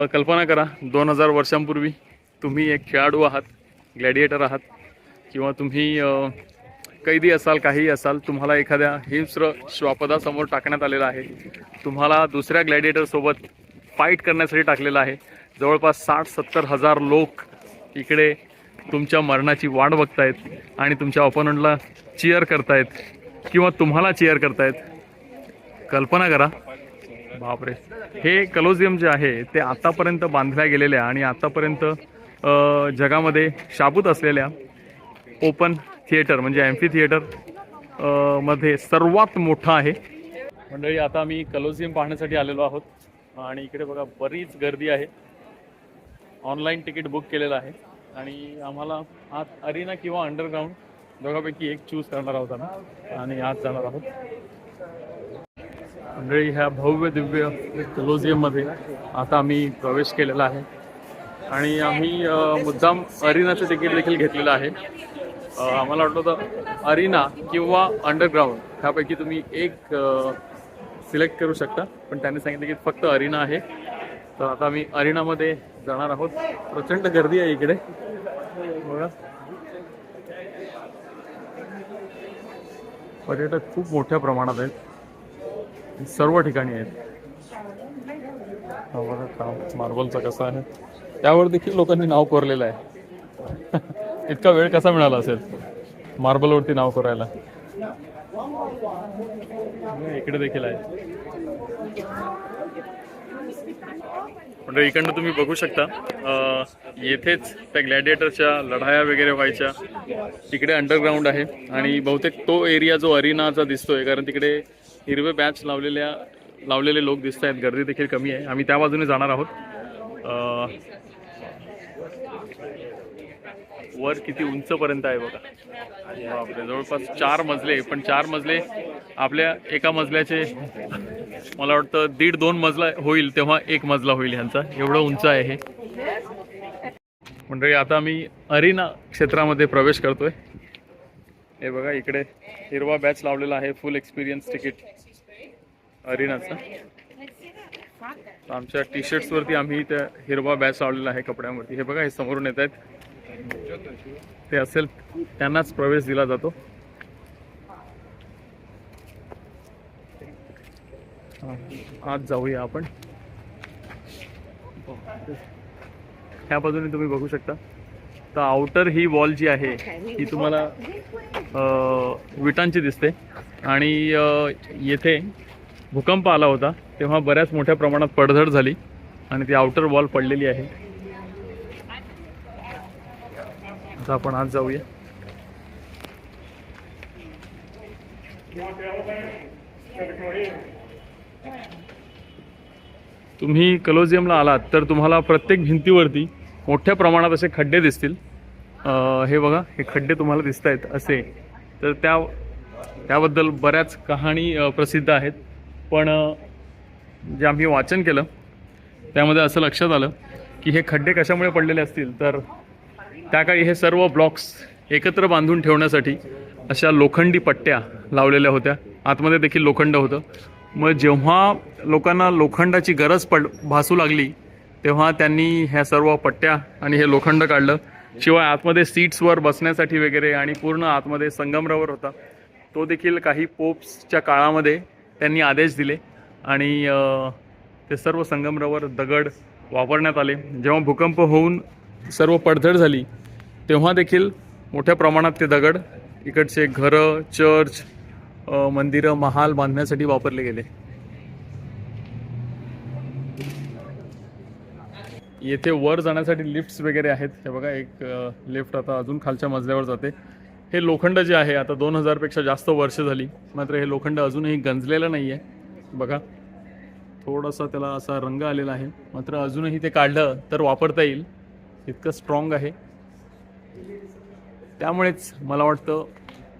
कल्पना करा दोन हजार वर्षांपूर्वी तुम्ही एक खेळाडू आहात ग्लॅडिएटर आहात किंवा तुम्ही कैदी असाल काहीही असाल तुम्हाला एखाद्या हिंस्र श्वापदासमोर टाकण्यात आलेला आहे. तुम्हाला दुसऱ्या ग्लॅडिएटरसोबत फाईट करण्यासाठी टाकलेलं आहे. जवळपास साठ सत्तर हजार लोक इकडे तुमच्या मरणाची वाट बघतायत आणि तुमच्या ओपोनंटला चिअर करतायत किंवा तुम्हाला चिअर करतायत. कल्पना करा बापरे. हे कलोजियम जे आहे ते आतापर्यंत बांधल्या गेलेल्या आणि आतापर्यंत जगामध्ये शाबूत असलेल्या ओपन थिएटर म्हणजे एम्फी थिएटरमध्ये सर्वात मोठं आहे. मंडळी आता आम्ही कलोजियम पाहण्यासाठी आलेलो आहोत. आणि इकडे बघा बरीच गर्दी आहे. ऑनलाईन तिकीट बुक केलेलं आहे. आणि आम्हाला आज अरिना किंवा अंडरग्राऊंड दोघांपैकी एक चूज करणार आहोत आम्ही. आणि आज जाणार आहोत. मंडळी ह्या भव्य दिव्य कलोझियममध्ये आता आम्ही प्रवेश केलेला आहे. आणि आम्ही मुद्दाम अरिनाचं तिकीट देखील घेतलेलं आहे. आम्हाला वाटलं होतं अरिना किंवा अंडरग्राऊंड ह्यापैकी तुम्ही एक सिलेक्ट करू शकता. पण त्यांनी सांगितलं की फक्त अरिना आहे. तर आता आम्ही अरिनामध्ये जाणार आहोत. प्रचंड गर्दी आहे इकडे. बघा. पर्यटक खूप मोठ्या प्रमाणात आहेत. सर्व ठिकाणी आहेत. काम मार्बलचा कसा आहे? त्यावर देखील लोकांनी नाव कोरलेलं आहे. इतका वेळ कसा मिळाला असेल मार्बलवरती नाव कोरायला? इकडे देखील आहे. म्हणजे इकडनं तुम्ही बघू शकता येथेच त्या ग्लॅडिएटरच्या लढाया वगैरे व्हायच्या. तिकडे अंडरग्राऊंड आहे आणि बहुतेक तो एरिया जो अरिनाचा दिसतोय कारण तिकडे हिरवे बॅच लावलेल्या लावलेले लोक दिसत आहेत गर्दी देखील कमी आहे. आम्ही त्या बाजूने जाणार आहोत. वर किती उंचपर्यंत आहे बघा. बापरे जवळपास चार मजले. पण चार मजले आपल्या एका मजल्याचे मला वाटतं दीड दोन मजला होईल तेव्हा एक मजला होईल ह्यांचा. एवढं उंच आहे हे. मंडळी आता आम्ही अरिना क्षेत्रामध्ये प्रवेश करतोय. हे बघा इकडे हिरवा बॅच लावलेला आहे फुल एक्सपिरियन्स तिकीट अरिनाचा आमच्या टी शर्ट्सवरती आम्ही त्या हिरवा बॅच लावलेला आहे कपड्यांवरती. हे बघा हे समोरून येत आहेत. ते असेल त्यांनाच प्रवेश दिला जातो. आज जाऊया आपण. ह्या बाजूने तुम्ही बघू शकता. तर आउटर ही वॉल जी आहे ही तुम्हाला विटांची दिसते. आणि येथे भूकंप आला होता तेव्हा बऱ्याच मोठ्या प्रमाणात पडझड झाली आणि ती आउटर वॉल पडलेली आहे. आता आपण आज जाऊया. तुम्ही कलोजियमला आलात तर तुम्हाला प्रत्येक भिंतीवरती मोठ्या प्रमाणात असे खड्डे दिसतील. हे बघा हे खड्डे तुम्हाला दिसत आहेत असे. तर त्या त्याबद्दल बऱ्याच कहाणी प्रसिद्ध आहेत. पण जे आम्ही वाचन केलं त्यामध्ये असं लक्षात आलं की हे खड्डे कशामुळे पडलेले असतील? तर त्या काळी हे सर्व ब्लॉक्स एकत्र बांधून ठेवण्यासाठी अशा लोखंडी पट्ट्या लावलेल्या होत्या. आतमध्ये देखील लोखंड होतं. मग जेव्हा लोकांना लोखंडाची गरज पड भासू लागली तेव्हा त्यांनी ह्या सर्व पट्ट्या आणि हे लोखंड काढलं. शिवाय आतमध्ये सीट्सवर बसण्यासाठी वगैरे आणि पूर्ण आतमध्ये संगमरवर होता. तो देखील काही पोप्सच्या काळामध्ये त्यांनी आदेश दिले आणि ते सर्व संगमरवर दगड वापरण्यात आले. जेव्हा भूकंप होऊन सर्व पडझड झाली तेव्हा देखील मोठ्या प्रमाणात ते दगड इकडचे घरं चर्च मंदिरं महाल बांधण्यासाठी वापरले गेले. येथे वर जाण्यासाठी लिफ्ट्स वगैरे आहेत. हे बघा एक लिफ्ट आता अजून खालच्या मजल्यावर जाते. हे लोखंड जे आहे आता दोन हजारपेक्षा जास्त वर्ष झाली. मात्र हे लोखंड अजूनही गंजलेलं नाही आहे बघा थोडासा त्याला असा रंग आलेला आहे. मात्र अजूनही ते काढलं तर वापरता येईल. इतकं स्ट्रॉंग आहे. त्यामुळेच मला वाटतं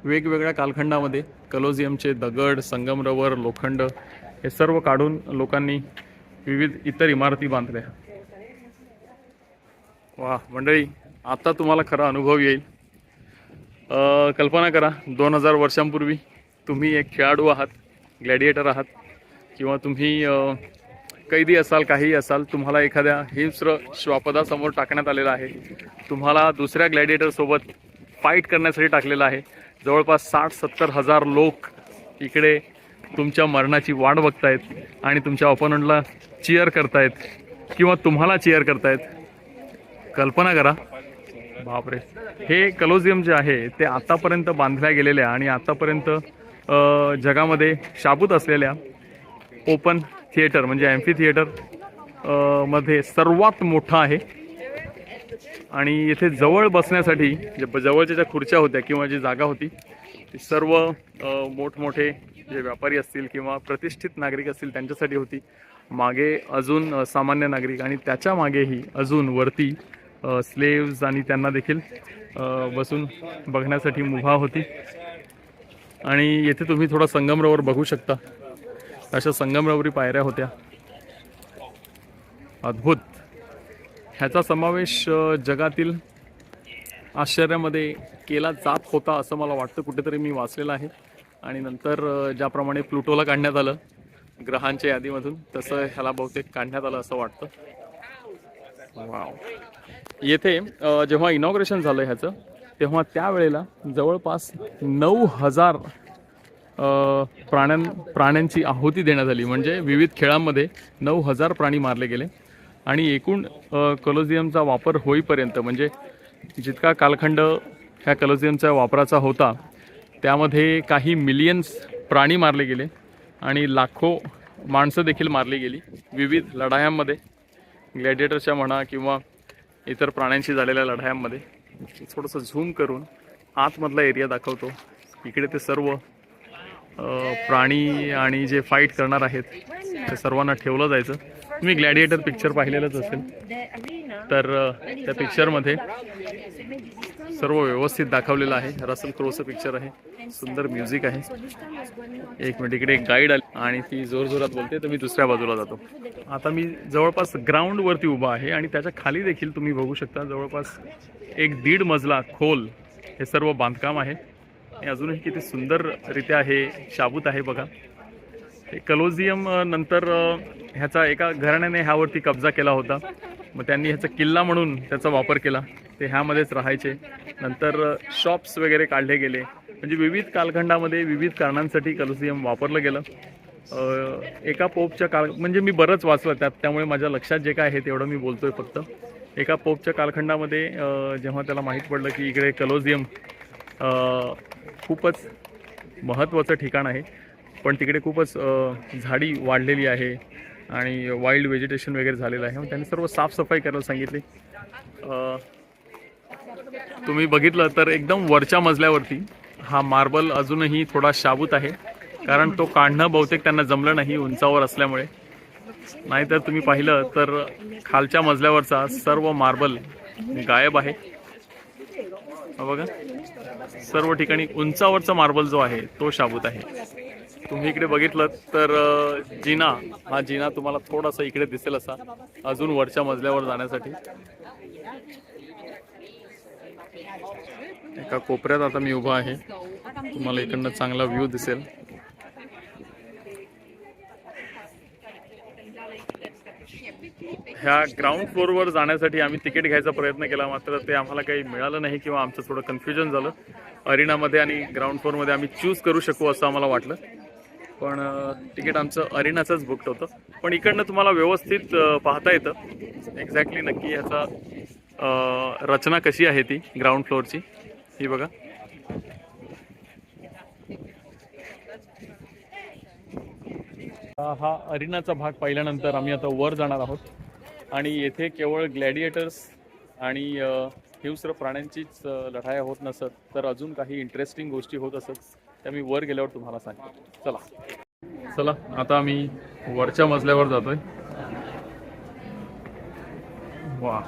वेगवेगळ्या कालखंडामध्ये कलोझियमचे दगड संगमरवर लोखंड हे सर्व काढून लोकांनी विविध इतर इमारती बांधल्या. वा मंडळी आता तुम्हाला खरा अनुभव येईल. कल्पना करा दोन हजार वर्षांपूर्वी तुम्ही एक खेळाडू आहात ग्लॅडिएटर आहात किंवा तुम्ही कैदी असाल काहीही असाल तुम्हाला एखाद्या हिंस्र श्वापदासमोर टाकण्यात आलेला आहे. तुम्हाला दुसऱ्या ग्लॅडिएटरसोबत फाईट करण्यासाठी टाकलेलं आहे. जवळपास साठ सत्तर हजार लोक इकडे तुमच्या मरणाची वाट बघतायत आणि तुमच्या ऑपोनंटला चिअर करतायत किंवा तुम्हाला चिअर करतायत. कल्पना करा. बापरे. हे कलोजियम जे आहे ते आतापर्यंत बांधल्या गेलेल्या आणि आतापर्यंत जगामध्ये शाबूत असलेल्या ओपन थिएटर म्हणजे एम्फी थिएटरमध्ये सर्वात मोठा आहे. आणि येथे जवळ बसण्यासाठी जे जवळच्या ज्या खुर्च्या होत्या किंवा जी जागा होती ती सर्व मोठमोठे जे व्यापारी असतील किंवा प्रतिष्ठित नागरिक असतील त्यांच्यासाठी होती. मागे अजून सामान्य नागरिक आणि त्याच्या मागेही अजून वरती स्लेव्ज आणि त्यांना देखील बसून बघण्यासाठी मुभा होती. आणि येथे तुम्ही थोडा संगमरवर बघू शकता. अशा संगमरवरी पायऱ्या होत्या. अद्भुत. ह्याचा समावेश जगातील आश्चर्यामध्ये केला जात होता असं मला वाटतं. कुठेतरी मी वाचलेलं आहे. आणि नंतर ज्याप्रमाणे प्लुटोला काढण्यात आलं ग्रहांच्या यादीमधून तसं ह्याला बहुतेक काढण्यात आलं असं वाटतं. वाव. येथे जेव्हा इनॉग्रेशन झालं ह्याचं तेव्हा त्यावेळेला जवळपास नऊ हजार प्राण्यां प्राण्यांची आहुती देण्यात आली. म्हणजे विविध खेळांमध्ये नऊ हजार प्राणी मारले गेले. आणि एकूण कलोझियमचा वापर होईपर्यंत म्हणजे जितका कालखंड ह्या कलोझियमचा वापराचा होता त्यामध्ये काही मिलियन्स प्राणी मारले गेले आणि लाखो माणसं देखील मारली गेली. विविध लढायांमध्ये ग्लॅडिएटरच्या म्हणा किंवा इतर प्राण्यांशी झालेल्या लढायांमध्ये थोडंसं झूम करून आतमधला एरिया दाखवतो. इकडे ते सर्व प्राणी आणि जे फाईट करणार आहेत ते सर्वांना ठेवलं जायचं. तुम्ही ग्लॅडिएटर पिक्चर पाहिलेलंच असेल. तर त्या पिक्चरमध्ये सर्व व्यवस्थित दाखवलेलं आहे. रसल क्रोचं पिक्चर आहे. सुंदर म्युझिक आहे. एक मिनिट इकडे एक गाईड आली आणि ती जोरजोरात बोलते तर मी दुसऱ्या बाजूला जातो. आता मी जवळपास ग्राउंडवरती उभा आहे आणि त्याच्याखाली देखील तुम्ही बघू शकता जवळपास एक दीड मजला खोल हे सर्व बांधकाम आहे. आणि अजूनही किती सुंदररित्या हे शाबूत आहे बघा. हे कलोझियम नंतर ह्याचा एका घराण्याने ह्यावरती कब्जा केला होता. मग त्यांनी ह्याचा किल्ला म्हणून त्याचा वापर केला. ते ह्यामध्येच राहायचे. नंतर शॉप्स वगैरे काढले गेले. म्हणजे विविध कालखंडामध्ये विविध कारणांसाठी कलोजियम वापरलं गेलं. एका पोपच्या काळ म्हणजे मी बरंच वाचलं त्यात. त्यामुळे माझ्या लक्षात जे काय आहे तेवढं मी बोलतोय फक्त. एका पोपच्या कालखंडामध्ये जेव्हा त्याला माहीत पडलं की इकडे कलोझियम खूपच महत्त्वाचं ठिकाण आहे. पण तिकडे खूपच झाडी वाढलेली आहे. आणि वाईल्ड व्हेजिटेशन वगैरे झालेलं आहे. मग त्यांनी सर्व साफसफाई करायला सांगितली. तुम्ही बघितलं तर एकदम वरच्या मजल्यावरती हा मार्बल अजूनही थोडा शाबूत आहे. कारण तो काढणं बहुतेक त्यांना जमलं नाही उंचावर असल्यामुळे. नाहीतर तुम्ही पाहिलं तर खालच्या मजल्यावरचा सर्व मार्बल गायब आहे. बघा. सर्व ठिकाणी उंचावरचा मार्बल जो आहे तो शाबूत आहे. तुम्ही इकडे बघितलं तर जिना हा जिना तुम्हाला थोडासा इकडे दिसेल असा अजून वरच्या मजल्यावर जाण्यासाठी. एका कोपऱ्यात आता मी उभा आहे. तुम्हाला इकडनं चांगला व्ह्यू दिसेल. ह्या ग्राउंड फ्लोअरवर जाण्यासाठी आम्ही तिकीट घ्यायचा प्रयत्न केला मात्र ते आम्हाला काही मिळालं नाही किंवा आमचं थोडं कन्फ्युजन झालं. अरिनामध्ये आणि ग्राउंड फ्लोअरमध्ये आम्ही चूज करू शकू असं आम्हाला वाटलं. पण तिकीट आमचं अरिनाचंच बुकड होतं. पण इकडनं तुम्हाला व्यवस्थित पाहता येतं. एक्झॅक्टली नक्की याचा रचना कशी आहे ती ग्राउंड फ्लोअरची ही बघा. हा अरिनाचा भाग पाहिल्यानंतर आम्ही आता वर जाणार आहोत. आणि येथे केवळ ग्लॅडिएटर्स आणि हिंस्र प्राण्यांचीच लढाया होत नसत तर अजून काही इंटरेस्टिंग गोष्टी होत असत. त्या मी वर गेल्यावर तुम्हाला सांगतो. चला. चला आता आम्ही वरच्या मजल्यावर जातोय. वा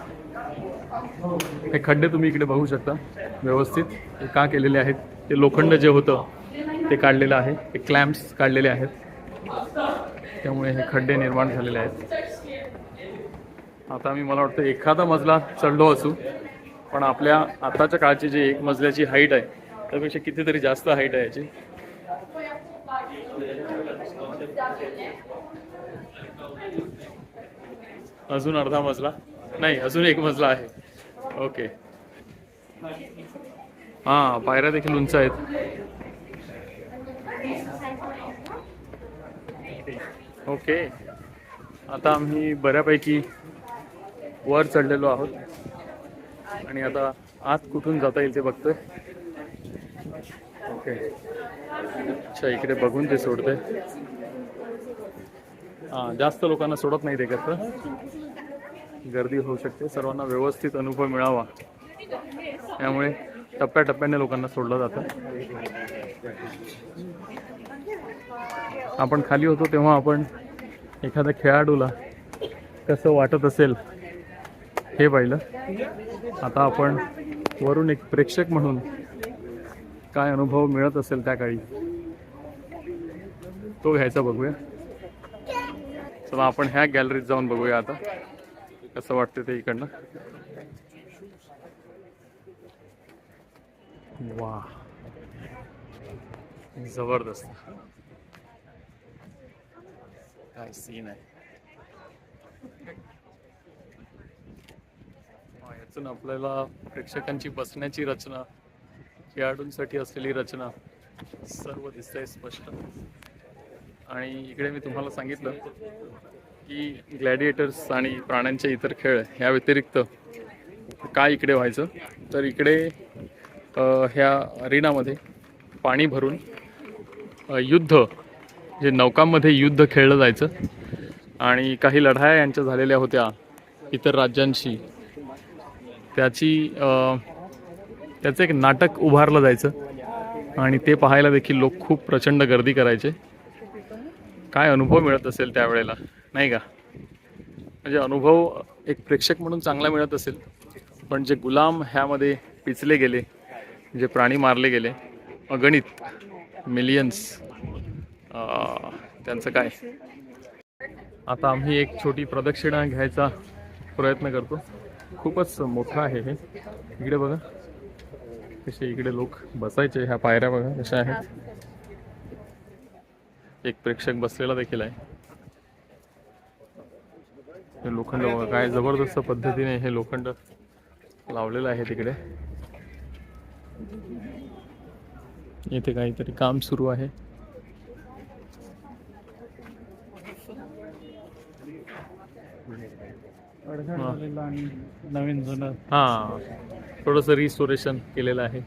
हे खड्डे तुम्ही इकडे बघू शकता. व्यवस्थित. का केलेले आहेत? ते लोखंड जे होतं ते काढलेलं आहे. ते क्लॅम्प्स काढलेले आहेत. त्यामुळे हे खड्डे निर्माण झालेले आहेत. आता आम्ही मला वाटतं एखादा मजला चढलो असू पण आपल्या आताच्या काळची जी एक मजल्याची हाईट आहे त्यापेक्षा कितीतरी जास्त हाईट आहे याची. अजून अर्धा मजला? नाही अजून एक मजला आहे. ओके. हां पायऱ्या देखील उंच आहेत. ओके. आता आम्ही बऱ्यापैकी वर चढलेलो आहोत. आणि आता आत कुठून जाता येईल ते बघतोय. ओके. अच्छा इकडे बघून ते सोडते हां जास्त लोकांना सोडत नाही ते कसं? गर्दी होऊ शकते. सर्वांना व्यवस्थित अनुभव मिळावा. त्यामुळे टप्प्याटप्प्याने लोकांना सोडलं जातं. आपण खाली होतो तेव्हा आपण एखाद्या खेळाडूला कसं वाटत असेल हे पाहिलं. आता आपण वरून एक प्रेक्षक म्हणून काय अनुभव मिळत असेल त्या काळी? तो घ्यायचा बघूया. चला आपण ह्या गॅलरीत जाऊन बघूया आता. कसं वाटतं ते इकडनं? वा. जबरदस्त. काय सीन आहे? यातून आपल्याला प्रेक्षकांची बसण्याची रचना खेळाडूंसाठी असलेली रचना सर्व दिसतंय स्पष्ट. आणि इकडे मी तुम्हाला सांगितलं की ग्लॅडिएटर्स आणि प्राण्यांचे इतर खेळ ह्या व्यतिरिक्त काय इकडे व्हायचं? तर इकडे ह्या अरिनामध्ये पाणी भरून युद्ध जे नौकांमध्ये युद्ध खेळलं जायचं आणि काही लढाया यांच्या झालेल्या होत्या इतर राज्यांशी. त्याची त्याचं एक नाटक उभारलं जायचं. आणि ते पाहायला देखील लोक खूप प्रचंड गर्दी करायचे. काय अनुभव मिळत असेल त्यावेळेला? नाही का? म्हणजे अनुभव एक प्रेक्षक म्हणून चांगला मिळत असेल. पण जे गुलाम ह्यामध्ये पिचले गेले जे प्राणी मारले गेले अगणित मिलियन्स त्यांचं काय? आता आम्ही एक छोटी प्रदक्षिणा घ्यायचा प्रयत्न करतो. खूपच मोठं आहे हे. इकडे बघा. कसे इकडे लोक बसायचे ह्या पायऱ्या बघा कशा आहेत. एक प्रेक्षक बसलेला देखील आहे. हे लोखंड बघा काय जबरदस्त पद्धतीने हे लोखंड लावलेलं आहे तिकडे. इथे काहीतरी काम सुरू आहे. नवीन जुनं. हा. थोडंसं रिस्टोरेशन केलेलं आहे.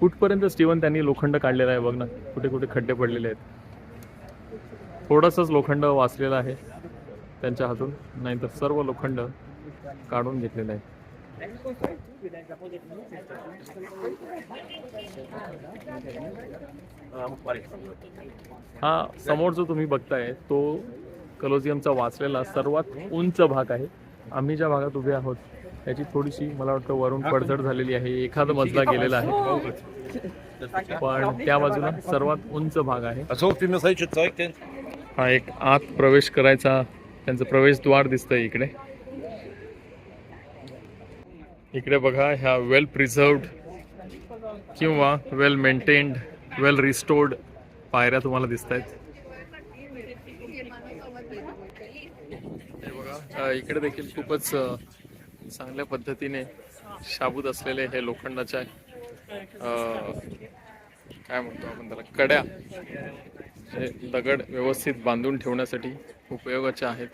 कुठपर्यंत स्टीवन त्यांनी लोखंड काढलेलं आहे बघ ना. कुठे कुठे खड्डे पडलेले आहेत. थोडंसंच लोखंड वाचलेलं आहे त्यांच्या हातून. नाहीतर सर्व लोखंड काढून घेतलेलं आहे. हा समोर जो तुम्ही बघताय तो कलोजियमचा वाचलेला सर्वात उंच भाग आहे. आम्ही ज्या भागात उभे आहोत त्याची थोडीशी मला वाटतं वरून पडझड झालेली आहे. एखादा मजला गेलेला आहे. पण त्या बाजूला सर्वात उंच भाग आहे? हा एक आत प्रवेश करायचा त्यांचं प्रवेशद्वार दिसतंय इकडे. इकडे बघा ह्या वेल प्रिझर्वड किंवा वेल मेंटेन्ड वेल रिस्टोर्ड पायऱ्या तुम्हाला दिसत आहेत हे बघा अ, इकडे देखील खूपच चांगल्या पद्धतीने शाबूत असलेले हे लोखंडाच्या काय म्हणतो आपण त्याला कड्या हे दगड व्यवस्थित बांधून ठेवण्यासाठी उपयोगाचे आहेत.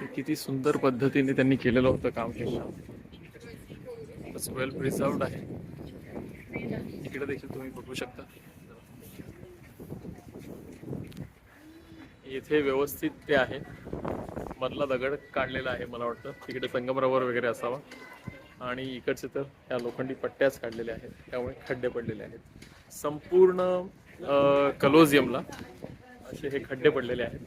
ते किती सुंदर पद्धतीने त्यांनी केलेलं होतं काम हे. वेल प्रिझर्वड आहे. इकडे देखील तुम्ही बघू शकता. येथे व्यवस्थित ते आहे. मधला दगड काढलेला आहे मला वाटतं. तिकडे संगमरवर वगैरे असावा. आणि इकडचे तर ह्या लोखंडी पट्ट्याच काढलेल्या आहेत. त्यामुळे खड्डे पडलेले आहेत. संपूर्ण कलोझियमला कलोजियमला असे हे खड्डे पडलेले आहेत.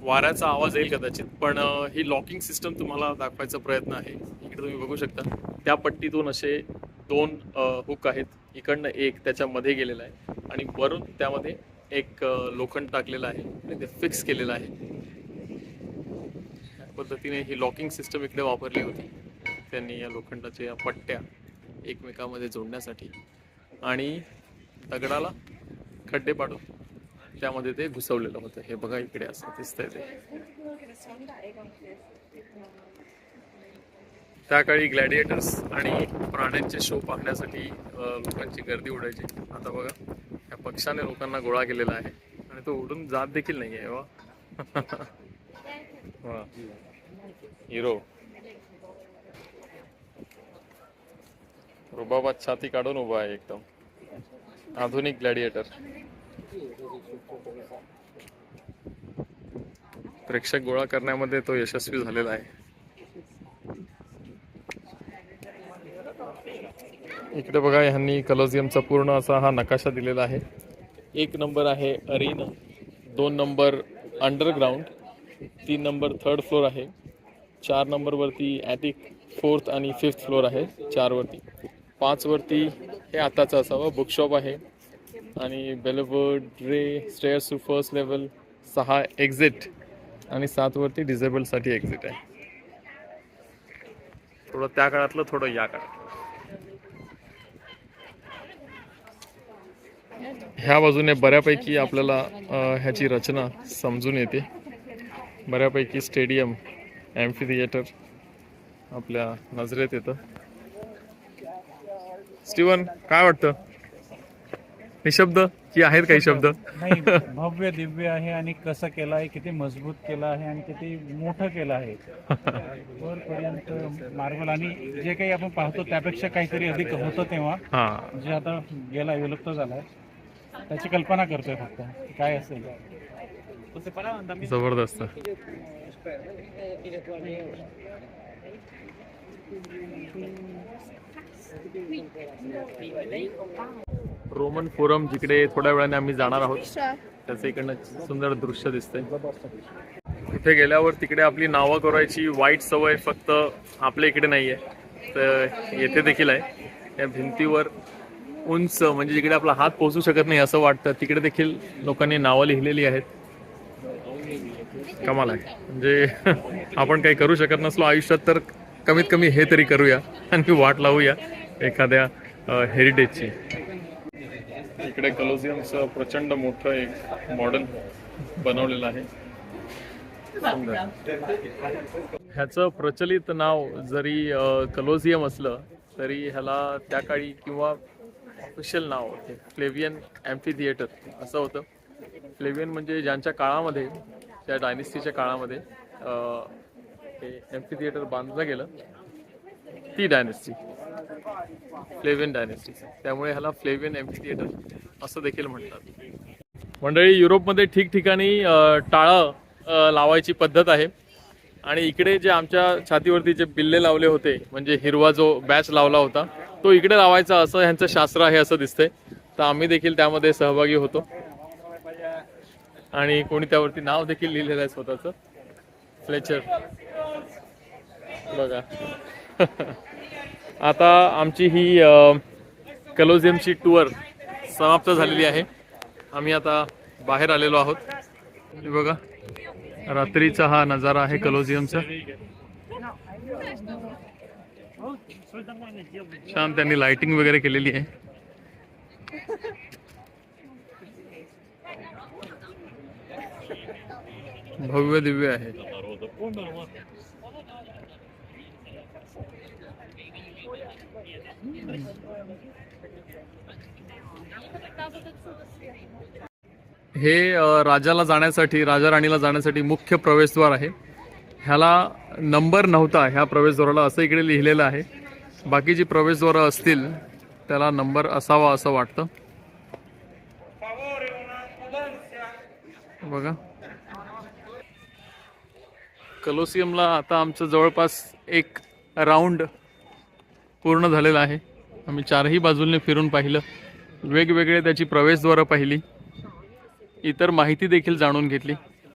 वाऱ्याचा आवाज येईल कदाचित पण ही लॉकिंग सिस्टम तुम्हाला दाखवायचा प्रयत्न आहे. इकडे तुम्ही बघू शकता. त्या पट्टीतून असे दोन हुक आहेत. इकडनं एक त्याच्यामध्ये गेलेला आहे. आणि वरून त्यामध्ये एक लोखंड टाकलेलं आहे आणि ते फिक्स केलेलं आहे. पद्धतीने ही लॉकिंग सिस्टम इकडे वापरली होती. त्यांनी या लोखंडाच्या या पट्ट्या एकमेकामध्ये जोडण्यासाठी आणि दगडाला खड्डे पाडून त्यामध्ये ते घुसवलेलं होतं. हे बघा इकडे असं दिसतंय ते. त्या काळी ग्लॅडिएटर्स आणि प्राण्यांचे शो पाहण्यासाठी लोकांची गर्दी उडायची. आता बघा या पक्षाने लोकांना गोळा केलेला आहे. आणि तो उडून जात देखील नाही आहे हो. वा. हिरो. रुबाबात छाती काढून उभा आहे एकदम. आधुनिक ग्लॅडिएटर. प्रेक्षक गोळा करण्यामध्ये तो यशस्वी झालेला आहे. इकडे बघा ह्यांनी कलोझियमचा पूर्ण असा हा नकाशा दिलेला आहे. एक नंबर आहे अरीना दोन नंबर अंडरग्राऊंड तीन नंबर थर्ड फ्लोअर आहे चार नंबरवरती ॲटिक फोर्थ आणि फिफ्थ फ्लोअर आहे चारवरती पाचवरती हे आताचं असावं बुकशॉप आहे. आणि बेलवर्ड्रे स्टेअर्स टू फर्स्ट लेवल सहा एक्झिट आणि सातवरती डिझेबलसाठी एक्झिट आहे. थोडं त्या काळातलं थोडं या काळात. ह्या बाजूने बऱ्यापैकी आपल्याला ह्याची रचना समजून येते. बऱ्यापैकी स्टेडियम ॲम्फी थिएटर आपल्या नजरेत येतं. स्टीवन काय वाटतं? निशब्द की आहेत काही शब्द? नाही भव्य दिव्य आहे आणि कसं केलं आहे किती मजबूत केलं आहे आणि किती मोठं केलं आहे. वरपर्यंत मार्बल आणि जे काही आपण पाहतो त्यापेक्षा काहीतरी अधिक होतं तेव्हा. जे आता गेला विलुप्त झालाय. त्याची कल्पना करतोय फक्त. काय असेल. जबरदस्त. रोमन फोरम जिकडे थोड्या वेळाने आम्ही जाणार आहोत त्याचं इकडनं सुंदर दृश्य दिसतंय. तिथे गेल्यावर तिकडे आपली नावं करायची वाईट सवय फक्त आपल्या इकडे नाहीये. तर येथे देखील आहे. या भिंतीवर उंच म्हणजे जिकडे आपला हात पोहोचू शकत नाही असं वाटतं तिकडे देखील लोकांनी नावं लिहिलेली आहेत. कमाल आहे. म्हणजे आपण काही करू शकत नसलो आयुष्यात तर कमीत कमी हे तरी करूया आणि वाट लावूया एखाद्या हेरिटेजची इकडे कलोजियमचं प्रचंड मोठं एक मॉडेल बनवलेलं आहे. ह्याचं प्रचलित नाव जरी कलोजियम असलं तरी ह्याला त्या काळी किंवा ऑफिशियल नाव होते. फ्लेवियन ॲम्फी थिएटर असं होतं. फ्लेवियन म्हणजे ज्यांच्या काळामध्ये त्या डायनेस्टीच्या काळामध्ये हे ॲम्फी थिएटर बांधलं गेलं ती डायनेस्टी फ्लेवियन डायनेस्टी त्यामुळे ह्याला फ्लेवियन ॲम्फी थिएटर असं देखील म्हणतात. मंडळी युरोपमध्ये ठिकठिकाणी टाळं लावायची पद्धत आहे. आणि इकडे जे आमच्या छातीवरती जे बिल्ले लावले होते म्हणजे हिरवा जो बॅच लावला होता तो इकडे लावायचा असं ह्यांचं शास्त्र आहे असं दिसतंय. तर आम्ही देखील त्यामध्ये सहभागी होतो. आणि कोणी त्यावरती नाव देखील लिहिलेलं आहे स्वतःचं. फ्लेचर बघा. आता आमची ही कलोझियमची टूर समाप्त झालेली आहे. आम्ही आता बाहेर आलेलो आहोत. बघा. रात्रीचा हा नजारा आहे कलोझियमचा छान त्यांनी लाइटिंग वगैरे केलेली आहे. भव्य दिव्य आहे. हे राजाला जाण्यासाठी राजा राणीला जाण्यासाठी मुख्य प्रवेशद्वार आहे. ह्याला नंबर नव्हता ह्या प्रवेशद्वाराला असं इकडे लिहिलेलं आहे. बाकी जी प्रवेशद्वारं असतील त्याला नंबर असावा असं वाटतं. बघा. कलोसियमला आता आमचं जवळपास एक राऊंड पूर्ण झालेला आहे. आम्ही चारही बाजूने फिरून पाहिलं. वेगवेगळे त्याची प्रवेशद्वारं पाहिली. इतर माहिती देखील जाणून घेतली.